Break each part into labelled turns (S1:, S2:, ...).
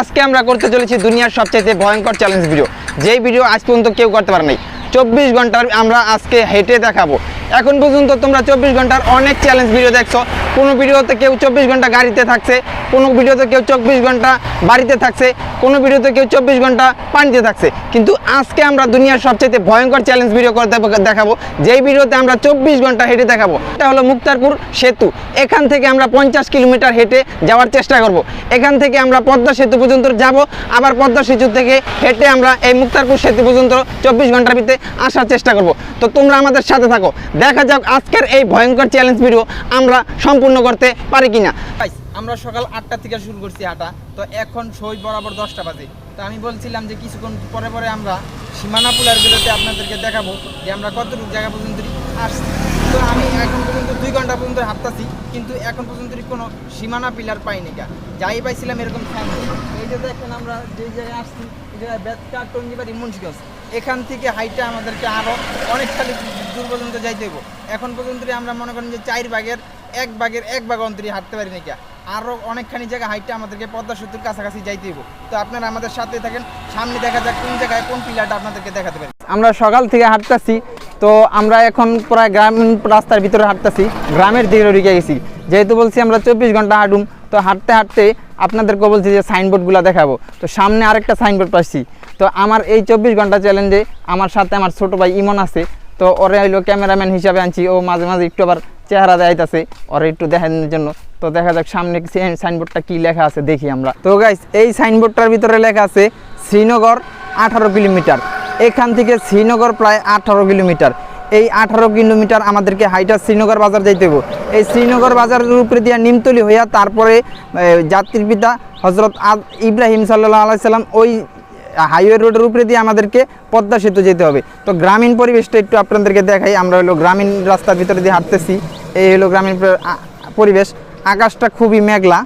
S1: আজকে আমরা করতে চলেছি দুনিয়ার সবচেয়ে ভয়ঙ্কর চ্যালেঞ্জ ভিডিও যেই ভিডিও আজ পর্যন্ত কেউ করতে পারে নাই চব্বিশ ঘণ্টার আমরা আজকে হেঁটে দেখাবো। এখন পর্যন্ত তোমরা চব্বিশ ঘণ্টার অনেক চ্যালেঞ্জ ভিডিও দেখছ। কোনো ভিডিওতে কেউ চব্বিশ ঘণ্টা গাড়িতে থাকছে, কোনো ভিডিওতে কেউ চব্বিশ ঘণ্টা বাড়িতে থাকছে, কোনো ভিডিওতে কেউ চব্বিশ ঘণ্টা পানিতে থাকছে। কিন্তু আজকে আমরা দুনিয়ার সবচেয়ে ভয়ঙ্কর চ্যালেঞ্জ ভিডিও করতে দেখাবো, যেই ভিডিওতে আমরা চব্বিশ ঘণ্টা হেঁটে দেখাবো। এটা হলো মুক্তারপুর সেতু। এখান থেকে আমরা পঞ্চাশ কিলোমিটার হেঁটে যাওয়ার চেষ্টা করব। এখান থেকে আমরা পদ্মা সেতু পর্যন্ত যাব, আবার পদ্মা সেতু থেকে হেঁটে আমরা এই মুক্তারপুর সেতু পর্যন্ত চব্বিশ ঘণ্টার ভিতরে আসার চেষ্টা করব। তো তোমরা আমাদের সাথে থাকো। দেখা যাক আজকের এই ভয়ঙ্কর চ্যালেঞ্জ ভিডিও আমরা সম্পূর্ণ করতে পারি কিনা। আমরা সকাল আটটা থেকে শুরু করছি হাঁটা তো এখন সই বরাবর দশটা বাজে। তো আমি বলছিলাম যে কিছুক্ষণ পরে পরে আমরা সীমানা পুলার বিলোতে আপনাদেরকে দেখাবো যে আমরা কতটুকু জায়গা পর্যন্ত আসছি। তো আমি এখন পর্যন্ত দুই ঘণ্টা পর্যন্ত হাঁটতাছি, কিন্তু এখন পর্যন্ত কোনো সীমানা পিলার পাইনি যাই পাইছিলাম এরকম ফ্যামিলি এই যে দেখেন আমরা যে জায়গায় আসছি বেতকা এখান থেকে হাইটটা আমাদেরকে আরও অনেক খালি দূর পর্যন্ত যাইতে হইব। এখন পর্যন্ত আমরা মনে করেন যে চার ভাগের এক ভাগের এক ভাগ অন্তরে হাঁটতে পারি নাকি আরও অনেকখানি জায়গা হাইটটা আমাদেরকে পদ্মা সেতুর কাছাকাছি যাইতে হইব। তো আপনারা আমাদের সাথে থাকেন, সামনে দেখা যাক কোন জায়গায় কোন পিলারটা আপনাদেরকে দেখাতে পারি। আমরা সকাল থেকে হাঁটতেছি, তো আমরা এখন প্রায় গ্রাম রাস্তার ভিতরে হাঁটতেছি, গ্রামের দিকে ঢুকে গেছি। যেহেতু বলছি আমরা চব্বিশ ঘণ্টা হাঁটুম তো হাঁটতে হাঁটতে আপনাদেরকে বলছি যে সাইনবোর্ডগুলো দেখাবো। তো সামনে আরেকটা সাইনবোর্ড পাচ্ছি তো আমার এই চব্বিশ ঘণ্টা চ্যালেঞ্জে আমার সাথে আমার ছোটো ভাই ইমন আছে। তো ওরে হইল ক্যামেরাম্যান হিসাবে আনছি। ও মাঝে মাঝে একটু আবার চেহারা দেখাইতেছে। ওরে একটু দেখানোর জন্য। তো দেখা যাক সামনে সাইনবোর্ডটা কি লেখা আছে দেখি আমরা। তো গাইস এই সাইনবোর্ডটার ভিতরে লেখা আছে শ্রীনগর আঠারো কিলোমিটার। এখান থেকে শ্রীনগর প্রায় আঠারো কিলোমিটার। এই আঠারো কিলোমিটার আমাদেরকে হাইটা শ্রীনগর বাজার যাইতে হবে এই শ্রীনগর বাজারের উপরে দিয়া নিমতলি হইয়া তারপরে জাতির পিতা হজরত আদ ইব্রাহিম সাল্লাহ আলাইসাল্লাম ওই হাইওয়ে রোডের উপরে দিয়ে আমাদেরকে পদ্মা সেতু যেতে হবে। তো গ্রামীণ পরিবেশটা একটু আপনাদেরকে দেখাই, আমরা হলো গ্রামীণ রাস্তার ভিতরে দিয়ে হাঁটতেছি, এই হলো গ্রামীণ পরিবেশ। আকাশটা খুবই মেঘলা,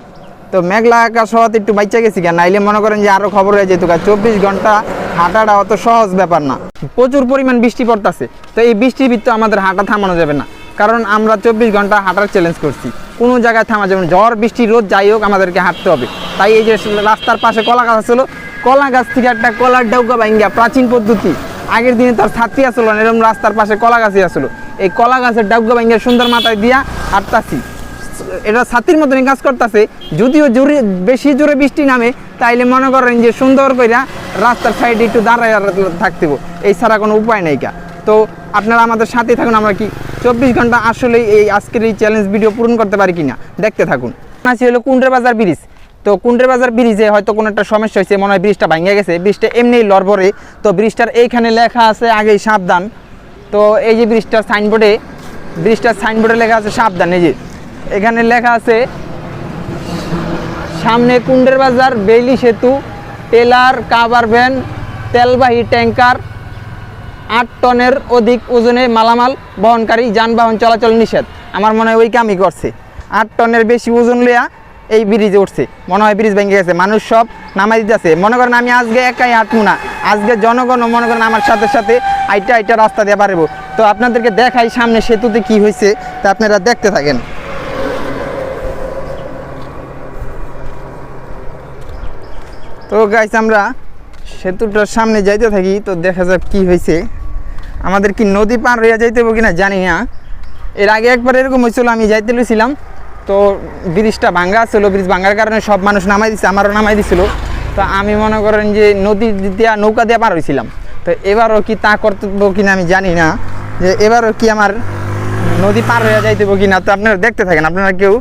S1: তো মেঘলা আকাশ হওয়াতে একটু বাইচা গেছি কেন নাইলে মনে করেন যে আরও খবর হয়ে যেত চব্বিশ ঘণ্টা হাঁটাটা অত সহজ ব্যাপার না। প্রচুর পরিমাণ বৃষ্টি পড়তেছে, তো এই বৃষ্টির ভিতরে আমাদের হাঁটা থামানো যাবে না। কারণ আমরা চব্বিশ ঘণ্টা হাঁটার চ্যালেঞ্জ করছি। কোনো জায়গায় থামা যাবে ঝড়, বৃষ্টি, রোদ, যাই হোক, আমাদেরকে হাঁটতে হবে। তাই এই যে রাস্তার পাশে কলা গাছ ছিল কলা গাছ থেকে একটা কলার ডৌকা ভাঙ্গা প্রাচীন পদ্ধতি। আগের দিনে তার ছাত্রী আসলো না এরকম রাস্তার পাশে কলা গাছই আসলো এই কলা গাছের ডাউকা ভাঙ্গা সুন্দর মাথায় দিয়া হাঁটতাছি। এটা ছাতির মতনই কাজ করতেছে। যদিও জোরে, বেশি জোরে বৃষ্টি নামে, তাইলে মনে করেন যে সুন্দর কইরা রাস্তার সাইডে একটু দাঁড়ায় থাকতে। এই ছাড়া কোনো উপায় নেই কা। তো আপনারা আমাদের সাথে থাকুন, আমরা কি চব্বিশ ঘণ্টা আসলে এই আজকের এই চ্যালেঞ্জ ভিডিও পূরণ করতে পারি কিনা? দেখতে থাকুন। আছি হলো কুন্ডের বাজার ব্রিজ তো কুন্ডের বাজার ব্রিজে হয়তো কোনো একটা সমস্যা হয়েছে, মনে হয় ব্রিজটা ভাঙে গেছে। ব্রিজটা এমনি লড়বড়ে তো ব্রিজটার এইখানে লেখা আছে আগেই সাবধান। তো এই যে ব্রিজটার সাইনবোর্ডে ব্রিজটার সাইনবোর্ডে লেখা আছে সাবধান। এই যে, এখানে লেখা আছে, সামনে কুন্ডের বাজার, বেইলি সেতু টেলার, কাভার ভ্যান, তেলবাহী ট্যাঙ্কার, আট টনের অধিক ওজনে মালামাল বহনকারী যানবাহন চলাচল নিষেধ। আমার মনে হয় ওই কামই করছে। আট টনের বেশি ওজন লিয়া এই ব্রিজে উঠছে। মনে হয় ব্রিজ ভেঙে গেছে। মানুষ সব নামাই দিতেছে। মনে করেন আমি আজকে একাই হাঁটবো না আজকে জনগণ মনে করেন আমার সাথে সাথে আইটা আইটা রাস্তা দিয়ে পারব তো আপনাদেরকে দেখাই সামনে সেতুতে কি হয়েছে তা আপনারা দেখতে থাকেন। তো গাইস আমরা সেতুটার সামনে যাইতে থাকি, তো দেখা যাক কি হয়েছে আমাদের কি নদী পার হইয়া যাইতে হবে কিনা জানি না। এর আগে একবার এরকম হয়েছিল আমি যাইতে লইছিলাম। তো ব্রিজটা ভাঙ্গা ছিল ব্রিজ ভাঙ্গার কারণে সব মানুষ নামাই দিছে, আমারও নামাই দিছিল। তো আমি মনে করেন যে নদী দিয়া, নৌকা দিয়ে পার হয়েছিলাম তো এবারও কি তা কর্তব্য কিনা আমি জানি না। যে এবারও কি আমার নদী পার হয়ে যাইতে হবে কিনা, তো আপনারা দেখতে থাকেন। আপনারা কেউ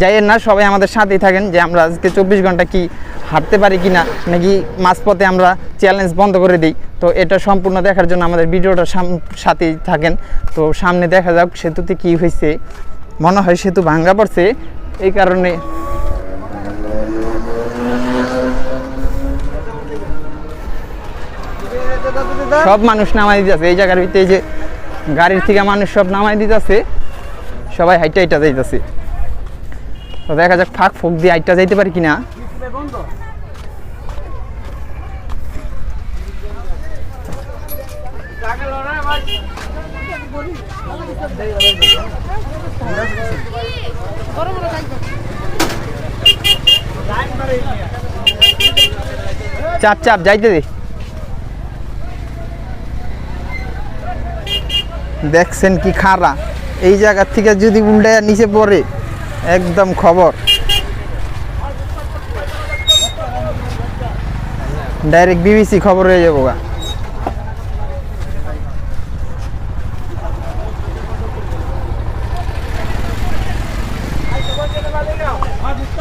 S1: যাইয়েন না, সবাই আমাদের সাথেই থাকেন যে আমরা আজকে চব্বিশ ঘণ্টা কি হাঁটতে পারি কিনা, নাকি মাঝপথে আমরা চ্যালেঞ্জ বন্ধ করে দিই? তো এটা সম্পূর্ণ দেখার জন্য আমাদের ভিডিওটা সাথেই থাকেন। তো সামনে দেখা যাক সেতুতে কি হয়েছে মনে হয় সেতু ভাঙ্গা পড়ছে। এই কারণে সব মানুষ নামাই দিতেছে। এই জায়গার ভিতরে যে গাড়ির থেকে মানুষ সব নামাই দিতেছে। সবাই হাইটা হাইটা যাইতেছে। তো দেখা যাক ফাঁক ফুক দিয়ে হাইটা যাইতে পারি কিনা। চাপ চাপ, যাইতে দেখছেন কি খারা? এই জায়গা থেকে যদি উল্টায় নিচে পড়ে, একদম খবর। ডাইরেক্ট বিবিসি খবর হয়ে যাব গা।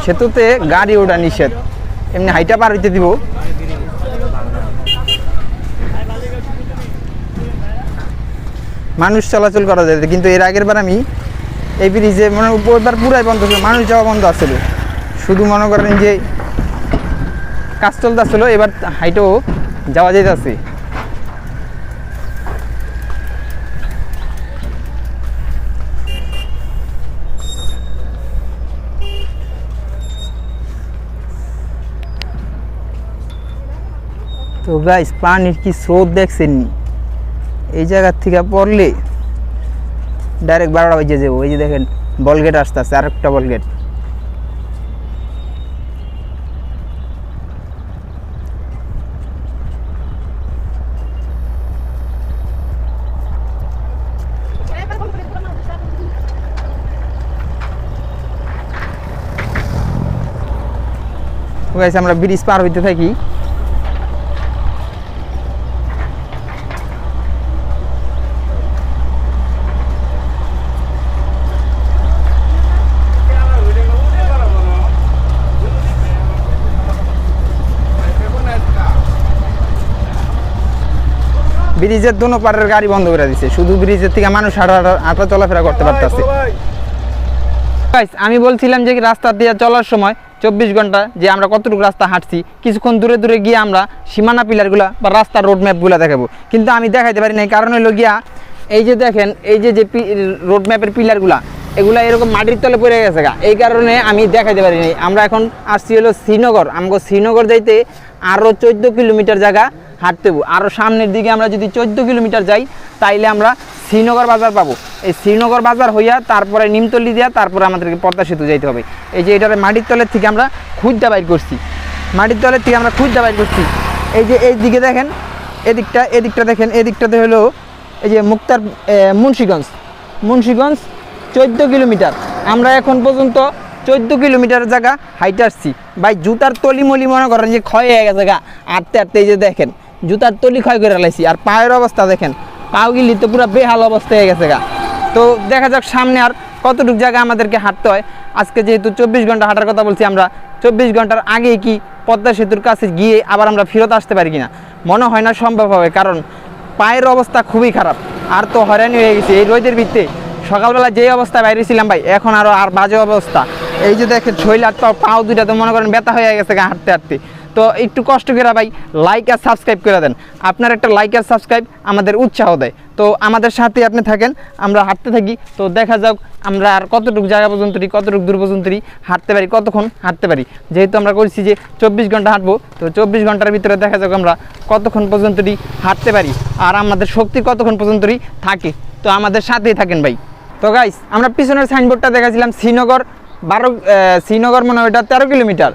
S1: সেতুতে গাড়ি ওঠা নিষেধ। এমনি হাইটা পার হইতে দিব। মানুষ চলাচল করা যায়, কিন্তু এর আগের বার আমি এই ব্রিজে মনে ওইবার পুরাই বন্ধ ছিল, মানুষ যাওয়া বন্ধ আছিল। শুধু মনে করেন যে কাজ চলতেছিল এবার হাইটেও যাওয়া যাইতেছে। তো গাইস, পানির কি স্রোত দেখছেন নি এই জায়গার থেকে পড়লে ডাইরেক্ট বারোটা বাজে যাব। এই যে দেখেন বল গেট আসতে আসছে আরেকটা বল গেট আমরা ব্রিজ পার হইতে থাকি। ব্রিজের দোনো পারের গাড়ি বন্ধ করে দিছে। শুধু ব্রিজের থেকে মানুষ হাঁটা চলাফেরা করতে পারতেছে। আমি বলছিলাম যে রাস্তা দিয়ে চলার সময় চব্বিশ ঘণ্টা যে আমরা কতটুকু রাস্তা হাঁটছি কিছুক্ষণ দূরে দূরে গিয়ে আমরা সীমানা পিলারগুলা বা রাস্তার রোড ম্যাপগুলো দেখাবো। কিন্তু আমি দেখাইতে পারি নাই কারণ হলো গিয়া এই যে দেখেন এই যে যে রোড ম্যাপের পিলারগুলা এগুলা এরকম মাটির তলে পড়ে গেছে গা। এই কারণে আমি দেখাইতে পারি নাই। আমরা এখন আসছি হলো শ্রীনগর। আমাকে শ্রীনগর যাইতে আরও চোদ্দ কিলোমিটার জায়গা হাঁটতে আরও সামনের দিকে আমরা যদি চোদ্দ কিলোমিটার যাই, তাইলে আমরা শ্রীনগর বাজার পাবো। এই শ্রীনগর বাজার হইয়া তারপরে নিমতলি দেওয়া তারপরে আমাদেরকে পদ্মা সেতু যাইতে হবে। এই যে এটার মাটির তলের থেকে আমরা খুঁজটা বাইর করছি। মাটির তলের থেকে আমরা খুঁজটা বাইর করছি। এই যে এই দিকে দেখেন, এদিকটা এদিকটা দেখেন, এদিকটাতে হলো এই যে মুক্তার মুন্সিগঞ্জ। মুন্সিগঞ্জ চোদ্দ কিলোমিটার। আমরা এখন পর্যন্ত চোদ্দ কিলোমিটার জায়গা হাইটে আসছি। ভাই, জুতার তলি মলি মনে করেন যে ক্ষয় হয়ে গেছে গা। আটতে আটতে এই যে দেখেন জুতার তলি ক্ষয় করে লাইছি। আর পায়ের অবস্থা দেখেন, পাও গিলি তো পুরো বেহাল অবস্থা হয়ে গেছে গা। তো দেখা যাক সামনে আর কতটুকু জায়গা আমাদেরকে হাঁটতে হয়। আজকে যেহেতু চব্বিশ ঘণ্টা হাঁটার কথা বলছি আমরা, চব্বিশ ঘণ্টার আগে কি পদ্মা সেতুর কাছে গিয়ে আবার আমরা ফেরত আসতে পারি কিনা? মনে হয় না সম্ভব হবে, কারণ পায়ের অবস্থা খুবই খারাপ। আর তো হয়রানি হয়ে গেছে। এই রোদের ভিত্তে সকালবেলা যে অবস্থায় বাইরে ছিলাম ভাই, এখন আরও আর বাজে অবস্থা। এই যে দেখেন শৈল আর পাও পাও দুইটা তো মনে করেন ব্যথা হয়ে গেছে গা হাঁটতে হাঁটতে। তো একটু কষ্ট করে ভাই লাইক আর সাবস্ক্রাইব করে দেন। আপনার একটা লাইক আর সাবস্ক্রাইব আমাদের উৎসাহ দেয়। তো আমাদের সাথে আপনি থাকেন, আমরা হাঁটতে থাকি। তো দেখা যাক আমরা আর কতটুকু জায়গা পর্যন্তই কতটুকু দূর পর্যন্তই হাঁটতে পারি, কতক্ষণ হাঁটতে পারি। যেহেতু আমরা করছি যে চব্বিশ ঘণ্টা হাঁটবো, তো চব্বিশ ঘণ্টার ভিতরে দেখা যাক আমরা কতক্ষণ পর্যন্তই হাঁটতে পারি আর আমাদের শক্তি কতক্ষণ পর্যন্তই থাকে। তো আমাদের সাথেই থাকেন ভাই। তো গাইস আমরা পিছনের সাইনবোর্ডটা দেখাছিলাম শ্রীনগর, বারো শ্রীনগর মনে হয় এটা তেরো কিলোমিটার।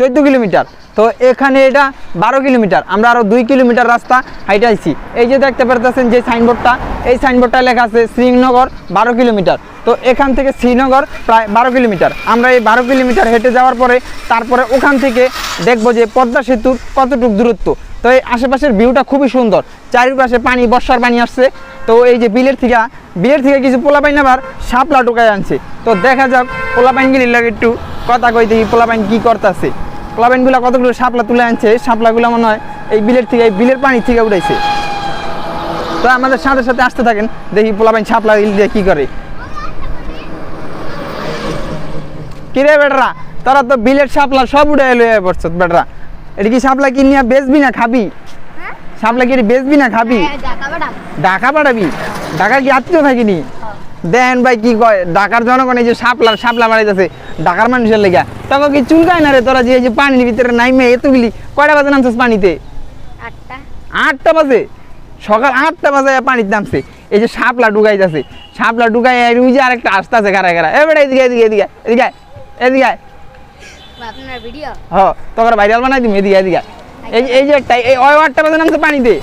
S1: চোদ্দ কিলোমিটার। তো এখানে এটা বারো কিলোমিটার। আমরা আরও দুই কিলোমিটার রাস্তা হাইটে আইছি এই যে দেখতে পারতেছেন যে সাইনবোর্ডটা, এই সাইনবোর্ডটা লেখা আছে শ্রীনগর বারো কিলোমিটার। তো এখান থেকে শ্রীনগর প্রায় বারো কিলোমিটার। আমরা এই বারো কিলোমিটার হেঁটে যাওয়ার পরে তারপরে ওখান থেকে দেখব যে পদ্মা সেতুর কতটুকু দূরত্ব। তো এই আশেপাশের ভিউটা খুবই সুন্দর। চারিপাশে পানি, বর্ষার পানি আসছে। তো এই যে বিলের থেকে বিলের থেকে কিছু পোলা পাইন আবার শাপলা ঢুকায় আনছে। তো দেখা যাক পোলা পাইনগুলির লাগে একটু কথা কই দেখি পোলা পাইন কী করতেছে। পোলা কতগুলো শাপলা তুলে আনছে? শাপলাগুলো মনে হয় এই বিলের থেকে এই বিলের পানি থেকে উঠাইছে তো আমাদের সাথে সাথে আসতে থাকেন দেখি পোলা পাইন শাপলা দিয়ে কী করে। কিরে বেটরা তোরা তো বিলের শাপলা সব উঠে এলো পড়ছ বেটরা এটা কি শাপলা কি নিয়ে বেচবি না খাবি? শাপলা কি বেচবি না খাবি? ঢাকা পাঠাবি ঢাকা কি আত্মীয় থাকিনি? দেন ভাই কি কয় ঢাকার জনগণ এই যে সাপলা সাপলা মারাইতেছে ঢাকার মানুষের লেগা। তখন কি চুলকায় না রে? তোরা যে এই যে পানির ভিতরে নাইমে এতগুলি কয়টা বাজে নামছিস পানিতে?
S2: আটটা।
S1: বাজে? সকাল আটটা বাজে পানিতে নামছে। এই যে সাপলা ঢুকাইতেছে সাপলা ঢুকাই ওই যে আরেকটা আসতে আছে গাড়া গাড়া এ বেটা এদিকে এদিকে এদিকে এদিকে এদিকে
S2: আপনার ভিডিও
S1: হ তোকে ভাইরাল বানাই দিবি এদিকে এদিকে এই এই যে একটা এই ওই আটটা বাজে নামছে পানিতে।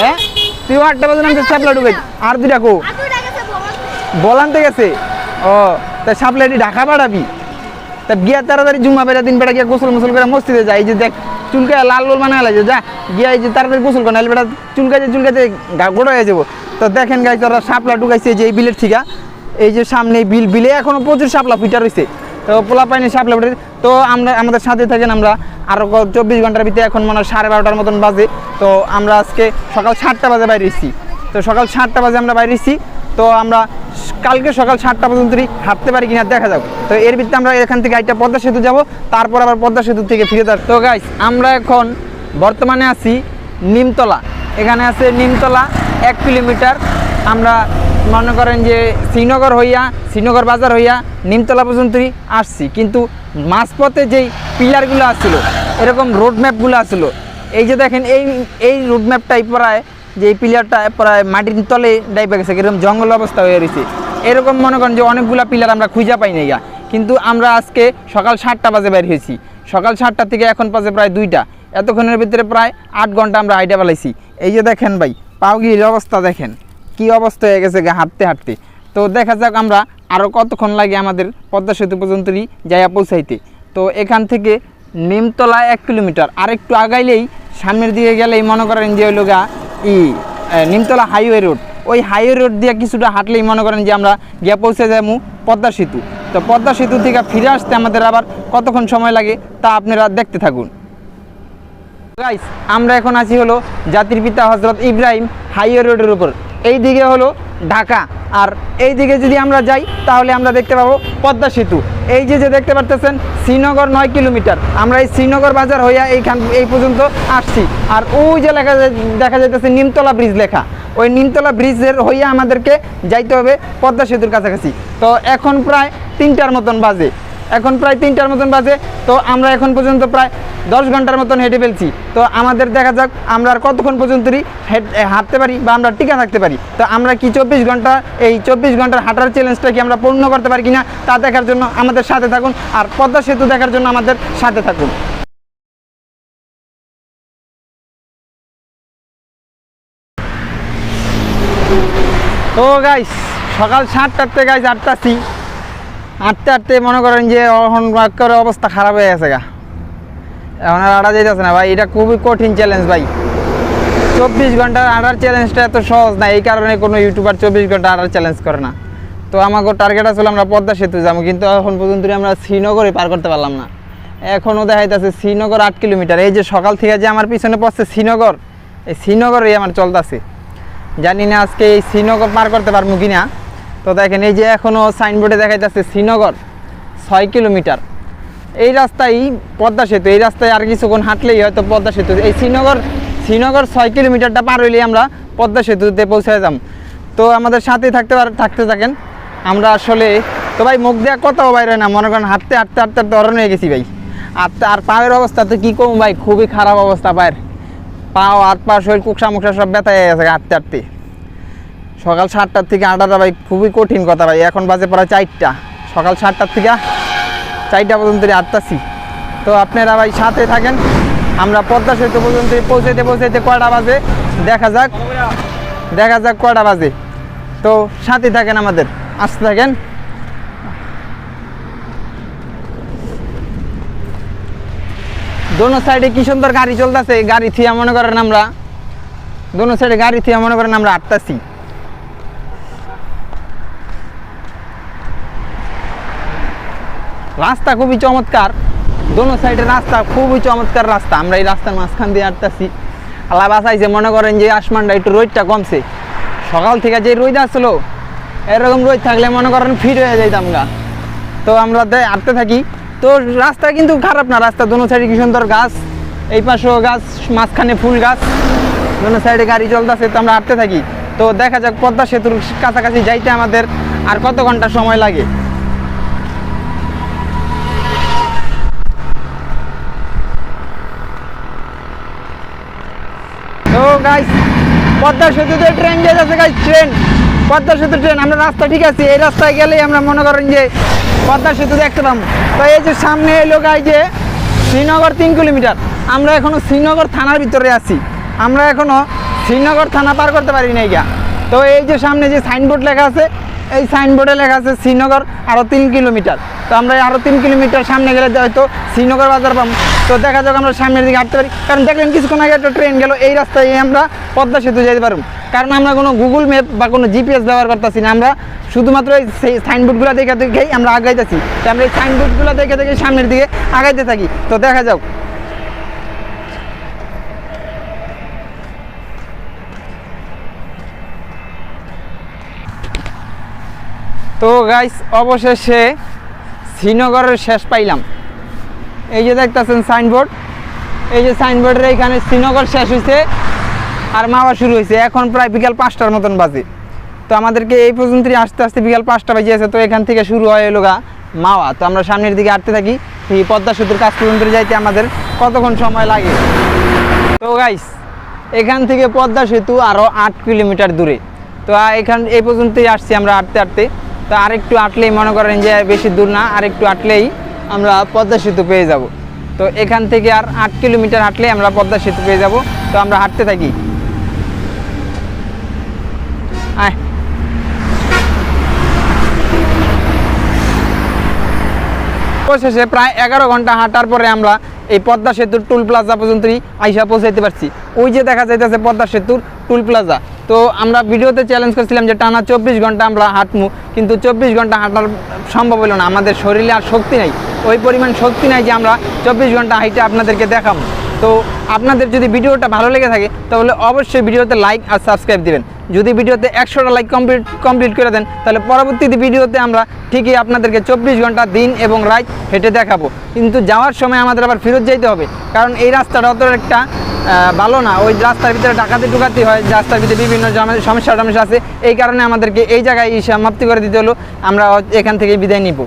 S1: হ্যাঁ? তুই ও আটটা বাজে নামছে সাপলা ঢুকে আর দুইটা কো। বলানতে গেছে। ও, তা সাপলা এটি ঢাকা পাঠাবি? তা গিয়া তাড়াতাড়ি জুম্মা বেড়া দিন বেড়া গিয়া গোসল মোসল করে মসজিদে যায় এই যে দেখ চুলকায় লাল লাল বানা লাগছে যা গিয়া এই যে তাড়াতাড়ি গোসল করে বেড়া চুলকাইছে চুলকাইছে গোড়া হয়ে যাব। তো দেখেন গাই তোরা সাপলা ঢুকাইছে যে এই বিলের ঠিকা। এই যে সামনে বিল, বিলে এখনও প্রচুর সাপলা ফুটা রয়েছে তো পোলা পাইনি সাপলা ফুটে তো আমরা, আমাদের সাথে থাকেন আমরা আরও চব্বিশ ঘণ্টার ভিতরে এখন মনে হয় সাড়ে বারোটার মতন বাজে। তো আমরা আজকে সকাল সাতটা বাজে বাইরে এসেছি। তো সকাল সাতটা বাজে আমরা বাইরে এসেছি। তো আমরা কালকে সকাল সাতটা পর্যন্তই হাঁটতে পারি কিনা দেখা যাক তো এর ভিত্তিতে আমরা এখান থেকে একটা পদ্মা সেতু যাব, তারপর আবার পদ্মা সেতু থেকে ফিরে যাক তো গাইস আমরা এখন বর্তমানে আছি নিমতলা। এখানে আছে নিমতলা এক কিলোমিটার। আমরা মনে করেন যে শ্রীনগর হইয়া, শ্রীনগর বাজার হইয়া নিমতলা পর্যন্তই আসছি। কিন্তু মাঝপথে যেই পিলারগুলো আসছিল এরকম রোড ম্যাপগুলো আসছিল এই যে দেখেন, এই এই রোড ম্যাপটাই প্রায় যে এই পিলারটা প্রায় মাটির তলে ডাইপে গেছে এরকম জঙ্গল অবস্থা হয়ে রয়েছে। এরকম মনে করেন যে অনেকগুলা পিলার আমরা খুঁজে পাই না কিন্তু আমরা আজকে সকাল সাতটা বাজে বের হয়েছি। সকাল সাতটা থেকে এখন বাজে প্রায় দুইটা। এতক্ষণের ভিতরে প্রায় আট ঘণ্টা আমরা হাইটা পালাইছি এই যে দেখেন ভাই পাওগির অবস্থা দেখেন। কি অবস্থা হয়ে গেছে গা হাঁটতে হাঁটতে। তো দেখা যাক আমরা আরও কতক্ষণ লাগে আমাদের পদ্মা সেতু পর্যন্তই যাইয়া পৌঁছাইতে। তো এখান থেকে নিমতলা এক কিলোমিটার। আর একটু আগাইলেই সামনের দিকে গেলেই মনে করেন যে হইল গা ই নিমতলা হাইওয়ে রোড। ওই হাইওয়ে রোড দিয়ে কিছুটা হাঁটলেই মনে করেন যে আমরা গিয়ে পৌঁছে যাব পদ্মা সেতু। তো পদ্মা সেতু থেকে ফিরে আসতে আমাদের আবার কতক্ষণ সময় লাগে তা আপনারা দেখতে থাকুন। আমরা এখন আছি হলো জাতির পিতা হজরত ইব্রাহিম হাইওয়ে রোডের উপর। এই দিকে হলো ঢাকা। আর এই দিকে যদি আমরা যাই, তাহলে আমরা দেখতে পাবো পদ্মা সেতু। এই যে যে দেখতে পারতেছেন, শ্রীনগর নয় কিলোমিটার। আমরা এই শ্রীনগর বাজার হইয়া এইখান, এই পর্যন্ত আসছি। আর ওই যে লেখা দেখা যাইতেছে নিমতলা ব্রিজ লেখা। ওই নিমতলা ব্রিজের হইয়া আমাদেরকে যাইতে হবে পদ্মা সেতুর কাছাকাছি। তো এখন প্রায় তিনটার মতন বাজে। এখন প্রায় তিনটার মতন বাজে, তো আমরা এখন পর্যন্ত প্রায় দশ ঘণ্টার মতন হেঁটে ফেলছি। তো আমাদের দেখা যাক আমরা আর কতক্ষণ পর্যন্তই হাঁটতে পারি বা আমরা টিকা থাকতে পারি। তো আমরা কি চব্বিশ ঘণ্টা, এই চব্বিশ ঘণ্টার হাঁটার চ্যালেঞ্জটা কি আমরা পূর্ণ করতে পারি কিনা তা দেখার জন্য আমাদের সাথে থাকুন আর পদ্মা সেতু দেখার জন্য আমাদের সাথে থাকুন। তো গাইস সকাল সাতটার থেকে গাইস আটটা আটটাছি। হাঁটতে হাঁটতে মনে করেন যে এখন করে অবস্থা খারাপ হয়ে গেছে গা। এখন আর আড়া যেতেছে না ভাই, এটা খুবই কঠিন চ্যালেঞ্জ ভাই। চব্বিশ ঘণ্টার আড়ার চ্যালেঞ্জটা এত সহজ না, এই কারণে কোনো ইউটিউবার চব্বিশ ঘণ্টা আড়ার চ্যালেঞ্জ করে না। তো আমাকে টার্গেট আসলে আমরা পদ্মা সেতু যাব, কিন্তু এখন পর্যন্ত আমরা শ্রীনগরে পার করতে পারলাম না। এখনও দেখা যাচ্ছে শ্রীনগর আট কিলোমিটার, এই যে সকাল থেকে যে আমার পিছনে পড়ছে শ্রীনগর, এই শ্রীনগরেই আমার চলতেছে। জানি না আজকে এই শ্রীনগর পার করতে পারব কি না তো দেখেন, এই যে এখনও সাইনবোর্ডে দেখা যাচ্ছে শ্রীনগর, ছয় কিলোমিটার। এই রাস্তায় পদ্মা সেতু, এই রাস্তায় আর কিছুক্ষণ হাঁটলেই হয়তো পদ্মা সেতু। এই শ্রীনগর শ্রীনগর ছয় কিলোমিটারটা পার হইলেই আমরা পদ্মা সেতুতে পৌঁছে যাব তো আমাদের সাথে থাকতে পার, থাকতে থাকেন। আমরা আসলে, তো ভাই মুখ দেওয়া কথাও বাইরে না, মনে করেন হাঁটতে হাঁটতে হাঁটতে অরণ হয়ে গেছি ভাই। আর আর পায়ের অবস্থা তো কী কম ভাই, খুবই খারাপ অবস্থা পায়ের। পা হাত পা, শরীর কুকসা মুকসা সব ব্যথা হয়ে গেছে হাঁটতে হাঁটতে। সকাল সাতটার থেকে আটাটা ভাই, খুবই কঠিন কথা ভাই। এখন বাজে পড়া চারটা। সকাল সাতটার থেকে চারটা পর্যন্ত আটটাছি। তো আপনারা ভাই সাথে থাকেন। আমরা পদ্মা সেতু পর্যন্ত পৌঁছাইতে পৌঁছাইতে কয়টা বাজে? দেখা যাক। দেখা যাক কয়টা বাজে। তো সাথে থাকেন আমাদের। আসতে থাকেন। দোনো সাইডে কি সুন্দর গাড়ি চলতেছে? গাড়ি থিয়া মনে করেন আমরা। দোনো সাইডে গাড়ি থিয়া মনে করেন আমরা আটটাছি। রাস্তা খুবই চমৎকার। দোনো সাইডে রাস্তা খুবই চমৎকার রাস্তা। আমরা এই রাস্তার মাঝখান দিয়ে আটতাছি আল্লাহ বাসাইছে মনে করেন যে আসমানটা একটু রোদটা কমছে। সকাল থেকে যে রোদ আসলো এরকম রোদ থাকলে মনে করেন ফিট হয়ে যাইতাম গা। তো আমরা হাঁটতে থাকি। তো রাস্তা কিন্তু খারাপ না, রাস্তা দোনো সাইডে কি সুন্দর গাছ। এই পাশেও গাছ, মাঝখানে ফুল গাছ। দোনো সাইডে গাড়ি চলতেছে, তো আমরা হাঁটতে থাকি। তো দেখা যাক পদ্মা সেতুর কাছাকাছি যাইতে আমাদের আর কত ঘণ্টা সময় লাগে। গাইস পদ্মা সেতুতে ট্রেন যেতেছে গাইস ট্রেন পদ্মা সেতু ট্রেন আমরা রাস্তা ঠিক আছে। এই রাস্তায় গেলেই আমরা মনে করেন যে পদ্মা সেতু দেখতে পাবো। তো এই যে সামনে এলো গাই যে শ্রীনগর তিন কিলোমিটার। আমরা এখনও শ্রীনগর থানার ভিতরে আছি। আমরা এখনও শ্রীনগর থানা পার করতে পারি নাই গা তো এই যে সামনে যে সাইনবোর্ড লেখা আছে, এই সাইনবোর্ডে লেখা আছে শ্রীনগর আরও তিন কিলোমিটার। তো আমরা আরও তিন কিলোমিটার সামনে গেলে হয়তো শ্রীনগর বাজার পাবো। তো দেখা যাক আমরা সামনের দিকে হাঁটতে পারি। কারণ দেখলেন কিছুক্ষণ আগে একটা ট্রেন গেল, এই রাস্তায় আমরা পদ্মা সেতু যেতে পারব। কারণ আমরা কোনো গুগল ম্যাপ বা কোনো জিপিএস ব্যবহার করতেছি না। আমরা শুধুমাত্র এই সেই সাইনবোর্ডগুলো দেখে দেখেই আমরা আগাইতেছি। তো আমরা এই সাইনবোর্ডগুলো দেখে দেখে সামনের দিকে আগাইতে থাকি। তো দেখা যাক। তো গাইস অবশেষে শ্রীনগরের শেষ পাইলাম। এই যে দেখতেছেন সাইনবোর্ড এই যে সাইনবোর্ডের এখানে শ্রীনগর শেষ হয়েছে আর মাওয়া শুরু হয়েছে এখন প্রায় বিকাল পাঁচটার মতন বাজে। তো আমাদেরকে এই পর্যন্তই আসতে আসতে বিকাল পাঁচটা বাজে আছে তো এখান থেকে শুরু হয় এলো গা মাওয়া। তো আমরা সামনের দিকে আটতে থাকি। এই পদ্মা সেতুর কাজ পর্যন্ত যাইতে আমাদের কতক্ষণ সময় লাগে? তো গাইস এখান থেকে পদ্মা সেতু আরও আট কিলোমিটার দূরে। তো এখান, এই পর্যন্তই আসছি আমরা আটতে হাঁটতে। তো আরেকটু হাঁটলেই মনে করেন যে বেশি দূর না, আরেকটু হাঁটলেই আমরা পদ্মা সেতু পেয়ে যাব। তো এখান থেকে আর আট কিলোমিটার হাঁটলেই আমরা পদ্মা সেতু পেয়ে যাব। তো আমরা হাঁটতে থাকি। আয়। অবশেষে প্রায় এগারো ঘণ্টা হাঁটার পরে আমরা এই পদ্মা সেতুর টুল প্লাজা পর্যন্তই আইসা পৌঁছাইতে পারছি। ওই যে দেখা যাইতেছে পদ্মা সেতুর টুল প্লাজা। তো আমরা ভিডিওতে চ্যালেঞ্জ করছিলাম যে টানা চব্বিশ ঘণ্টা আমরা হাঁটমু, কিন্তু চব্বিশ ঘণ্টা হাঁটার সম্ভব হলো না। আমাদের শরীরে আর শক্তি নাই। ওই পরিমাণ শক্তি নাই যে আমরা চব্বিশ ঘণ্টা হাইটে আপনাদেরকে দেখাবো তো আপনাদের যদি ভিডিওটা ভালো লেগে থাকে, তাহলে অবশ্যই ভিডিওতে লাইক আর সাবস্ক্রাইব দিবেন। যদি ভিডিওতে একশোটা লাইক কমপ্লিট কমপ্লিট করে দেন, তাহলে পরবর্তীতে ভিডিওতে আমরা ঠিকই আপনাদেরকে চব্বিশ ঘণ্টা দিন এবং রাত হেঁটে দেখাবো। কিন্তু যাওয়ার সময় আমাদের আবার ফেরত যাইতে হবে, কারণ এই রাস্তাটা অত একটা ভালো না। ওই রাস্তার ভিতরে ডাকাতি ঢুকাতি হয়, রাস্তার ভিতরে বিভিন্ন সমস্যা টমস্যা আছে। এই কারণে আমাদেরকে এই জায়গায় সমাপ্তি করে দিতে হলো। আমরা এখান থেকে বিদায় নিব।